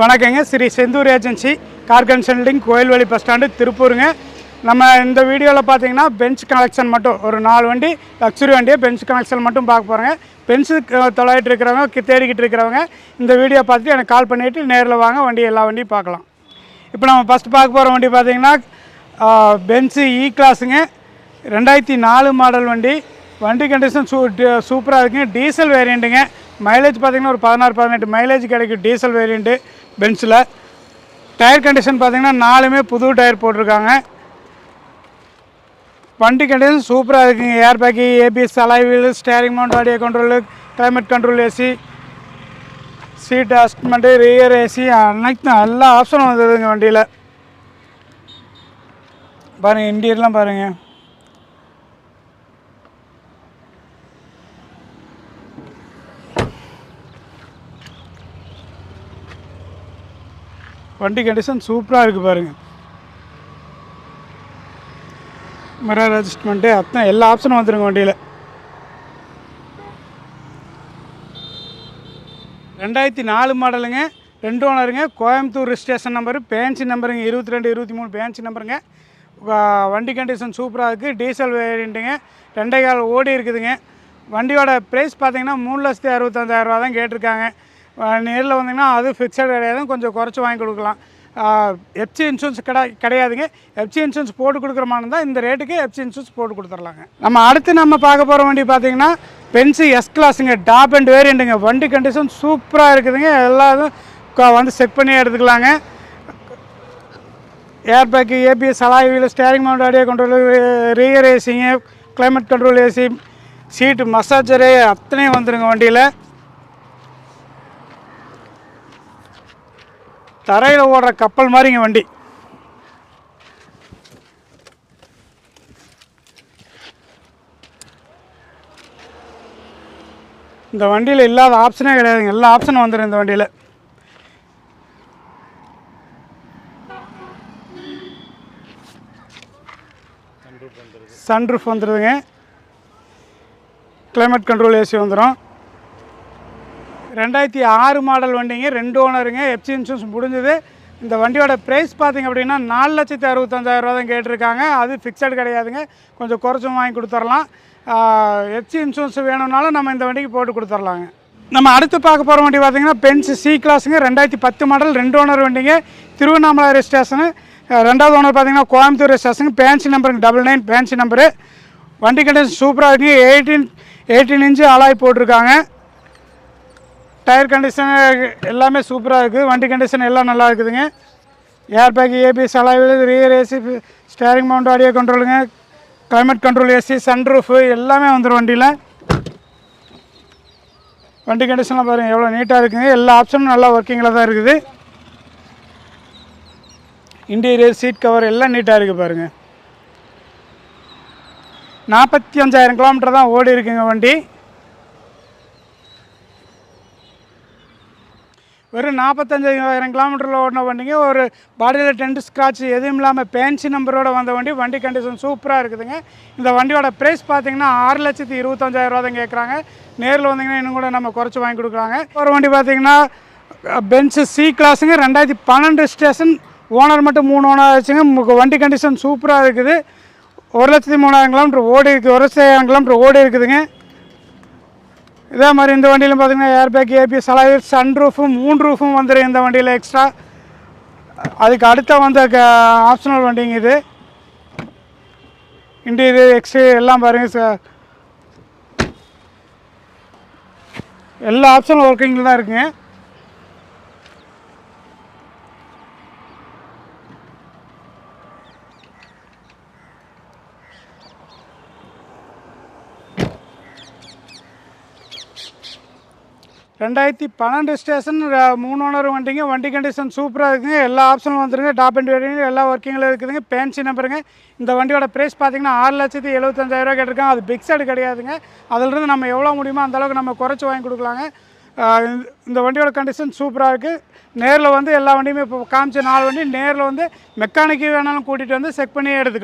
வணக்கங்க. Sri Senthur agency car consulting Koilvazhi bus stand திருப்பூருங்க. நம்ம இந்த வீடியோவில் பார்த்தீங்கன்னா பெஞ்ச் கலெக்ஷன் மட்டும் ஒரு நாலு வண்டி லக்ஸுரி வண்டியை பெஞ்ச் கலெக்ஷன் மட்டும் பார்க்க போகிறோங்க பென்சு தொலைகிட்டு இருக்கிறவங்க கி- தேடிக்கிட்டு இருக்கிறவங்க இந்த வீடியோ பார்த்துட்டு எனக்கு கால் பண்ணிவிட்டு நேரில் வாங்க வண்டி எல்லா வண்டியும் பார்க்கலாம். இப்போ நம்ம ஃபஸ்ட்டு பார்க்க போகிற வண்டி பார்த்தீங்கன்னா பென்ஸு இ e கிளாஸுங்க ரெண்டாயிரத்தி நாலு மாடல் வண்டி. வண்டி கண்டிஷன் சூ சூப்பராக இருக்குங்க. டீசல் வேரியண்ட்டுங்க மைலேஜ் பார்த்தீங்கன்னா ஒரு பதினாறு பதினெட்டு மைலேஜ் கிடைக்கும். டீசல் வேரியண்ட்டு பென்ஸில் டயர் கண்டிஷன் பார்த்திங்கன்னா நாலுமே புது டயர் போட்டிருக்காங்க. வண்டி கண்டிஷன் சூப்பராக இருக்குங்க. Air bag ABS alloy wheel steering mount audio control climate control AC seat adjustment rear AC அனைத்து எல்லா ஆப்ஷனும் வந்துடுதுங்க வண்டியில். பாருங்கள் இன்டீரியர்லாம் பாருங்கள் வண்டி கண்டிஷன் சூப்பராக இருக்குது பாருங்கள் மிரர் அட்ஜஸ்ட்மெண்ட்டு அத்தனை எல்லா ஆப்ஷனும் வந்துடுங்க வண்டியில். ரெண்டாயிரத்தி நாலு மாடலுங்க ரெண்டு ஓனருங்க கோயம்புத்தூர் ஸ்டேஷன் நம்பரு பேன்சி நம்பருங்க இருபத்தி ரெண்டு இருபத்தி மூணு பேன்சி நம்பருங்க வண்டி கண்டிஷன் சூப்பராக இருக்குது டீசல் வேரியண்ட்டுங்க ரெண்டே கால் ஓடி இருக்குதுங்க. வண்டியோட ப்ரைஸ் பார்த்தீங்கன்னா மூணு லட்சத்தி அறுபத்தஞ்சாயிரரூவா தான் கேட்டிருக்காங்க. நேரில் வந்தீங்கன்னா அது ஃபிக்ஸட் கிடையாது கொஞ்சம் குறைச்சி வாங்கி கொடுக்கலாம். எஃப்சி இன்சூரன்ஸ் கிடை கிடையாதுங்க. எஃப்சி இன்சூரன்ஸ் போட்டு கொடுக்குற தான் இந்த ரேட்டுக்கு எஃப்சி இன்சூரன்ஸ் போட்டு கொடுத்துர்லாங்க. நம்ம அடுத்து நம்ம பார்க்க போகிற வண்டி பார்த்தீங்கன்னா பென்சி எஸ் கிளாஸுங்க டாப் அண்ட் வேரியண்ட்டுங்க வண்டி கண்டிஷன் சூப்பராக இருக்குதுங்க. எல்லாரும் வந்து செக் பண்ணி எடுத்துக்கலாங்க. Air bag ABS alloy wheel steering mount audio control rear ஏசிங்க climate control AC seat massager அத்தனையும் வந்துடுங்க வண்டியில். தரையில் ஓடுற கப்பல் மாதிரிங்க வண்டி. இந்த வண்டியில் இல்லாத ஆப்ஷனே கிடையாதுங்க. எல்லா ஆப்ஷனும் வந்துடும் இந்த வண்டியில். சன்ரூஃப் வந்துடுதுங்க கிளைமேட் கண்ட்ரோல் ஏசி வந்துடும் ரெண்டாயிரத்தி ஆறு மாடல் வண்டிங்க ரெண்டு ஓனருங்க எஃப்சி இன்சூரன்ஸ் முடிஞ்சது. இந்த வண்டியோட ப்ரைஸ் பார்த்தீங்க அப்படின்னா நாலு லட்சத்தி அறுபத்தஞ்சாயிரரூவா தான் கேட்டிருக்காங்க. அது ஃபிக்ஸட் கிடையாதுங்க. கொஞ்சம் குறைச்சும் வாங்கி கொடுத்துர்லாம் எஃப்சி இன்சூரன்ஸ் வேணும்னாலும் நம்ம இந்த வண்டிக்கு போட்டு கொடுத்துர்லாங்க நம்ம அடுத்து பார்க்க போகிற வண்டி பார்த்தீங்கன்னா பென்ஸ் சி கிளாஸுங்க ரெண்டாயிரத்தி பத்து மாடல் ரெண்டு ஓனர் வண்டிங்க. திருவண்ணாமலை ரெஜிஸ்ட்ரேஷனு ரெண்டாவது ஓனர் பார்த்தீங்கன்னா கோயம்புத்தூர் ரெஜிஸ்ட்ரேஷன் பேன்சி நம்பருங்க டபுள் நைன் பேன்சி நம்பரு வண்டி கண்டிஷன் சூப்பராக இருக்குங்க. எயிட்டீன் எயிட்டீன் இன்ச்சு அலாய் போட்டிருக்காங்க. டயர் கண்டிஷன் எல்லாமே சூப்பராக இருக்குது வண்டி கண்டிஷன் எல்லாம் நல்லா இருக்குதுங்க. Air bag ABS alloy wheel rear AC steering mount audio கண்ட்ரோலுங்க climate control AC sunroof எல்லாமே வந்துடும் வண்டியில். வண்டி கண்டிஷன்லாம் பாருங்கள் எவ்வளோ நீட்டாக இருக்குங்க. எல்லா ஆப்ஷனும் நல்லா ஒர்க்கிங்கில் தான் இருக்குது. இன்டீரியர் சீட் கவர் எல்லாம் நீட்டாக இருக்குது பாருங்கள் நாற்பத்தி அஞ்சாயிரம் கிலோமீட்டர் தான் ஓடி இருக்குங்க வண்டி. வெறும் நாற்பத்தஞ்சாயிரம் கிலோமீட்டரில் ஓடின வண்டிங்க. ஒரு பாடியில் டென்ட் ஸ்க்ராட்ச் எதுவும் இல்லாமல் பேன்சி நம்பரோட வந்த வண்டி. வண்டி கண்டிஷன் சூப்பராக இருக்குதுங்க. இந்த வண்டியோட ப்ரைஸ் பார்த்தீங்கன்னா ஆறு லட்சத்தி இருபத்தஞ்சாயிரம் ரூபா தான் கேட்குறாங்க நேரில் வந்தீங்கன்னா இன்னும் கூட நம்ம குறைச்சி வாங்கி கொடுக்குறாங்க ஒரு வண்டி பார்த்தீங்கன்னா பென்ஸு சி கிளாஸுங்க ரெண்டாயிரத்தி பன்னெண்டு ஸ்டேஷன் ஓனர் மட்டும் மூணு ஓனர் ஆச்சுங்க. வண்டி கண்டிஷன் சூப்பராக இருக்குது. ஒரு லட்சத்தி மூணாயிரம் கிலோமீட்டர் ஓடி இருக்குது ஒரு லட்சத்தி கிலோமீட்டர் ஓடி இருக்குதுங்க. இதே மாதிரி இந்த வண்டியிலும் பார்த்தீங்கன்னா ஏர் பேக் ஏபி அலாய் சன் ரூஃபும் மூணு ரூஃபும் வந்துடும் இந்த வண்டியில் எக்ஸ்ட்ரா அதுக்கு அடுத்த வந்த ஆப்ஷனல் வண்டிங்க இது. இன்டீரியர் எக்ஸ்டீரியர் எல்லாம் பாருங்கள் சார் எல்லா ஆப்ஷனும் ஒர்க்கிங்கில் தான் இருக்குங்க. ரெண்டாயிரத்தி பன்னெண்டு ஸ்டேஷன் மூணு ஓனர் வண்டிங்க வண்டி கண்டிஷன் சூப்பராக இருக்குங்க எல்லா ஆப்ஷனும் வந்துருங்க. டாப் அண்ட் வேரியங்க எல்லா ஒர்க்கிங்கில் இருக்குதுங்க. பேன்சி நம்பருங்க இந்த வண்டியோட ப்ரைஸ் பார்த்தீங்கன்னா ஆறு லட்சத்தி எழுபத்தஞ்சாயிரரூவா கேட்டிருக்காங்க. அது பிக்சடு கிடையாதுங்க. அதிலிருந்து நம்ம எவ்வளோ முடியுமோ அந்தளவுக்கு நம்ம குறைச்சி வாங்கி கொடுக்கலாங்க. இந்த- இந்த வண்டியோட கண்டிஷன் சூப்பராக இருக்குது நேரில் வந்து எல்லா வண்டியுமே இப்போ காமிச்ச நாலு வண்டி நேரில் வந்து மெக்கானிக்கு வேணாலும் கூட்டிகிட்டு வந்து செக் பண்ணி எடுத்துக்கலாம்.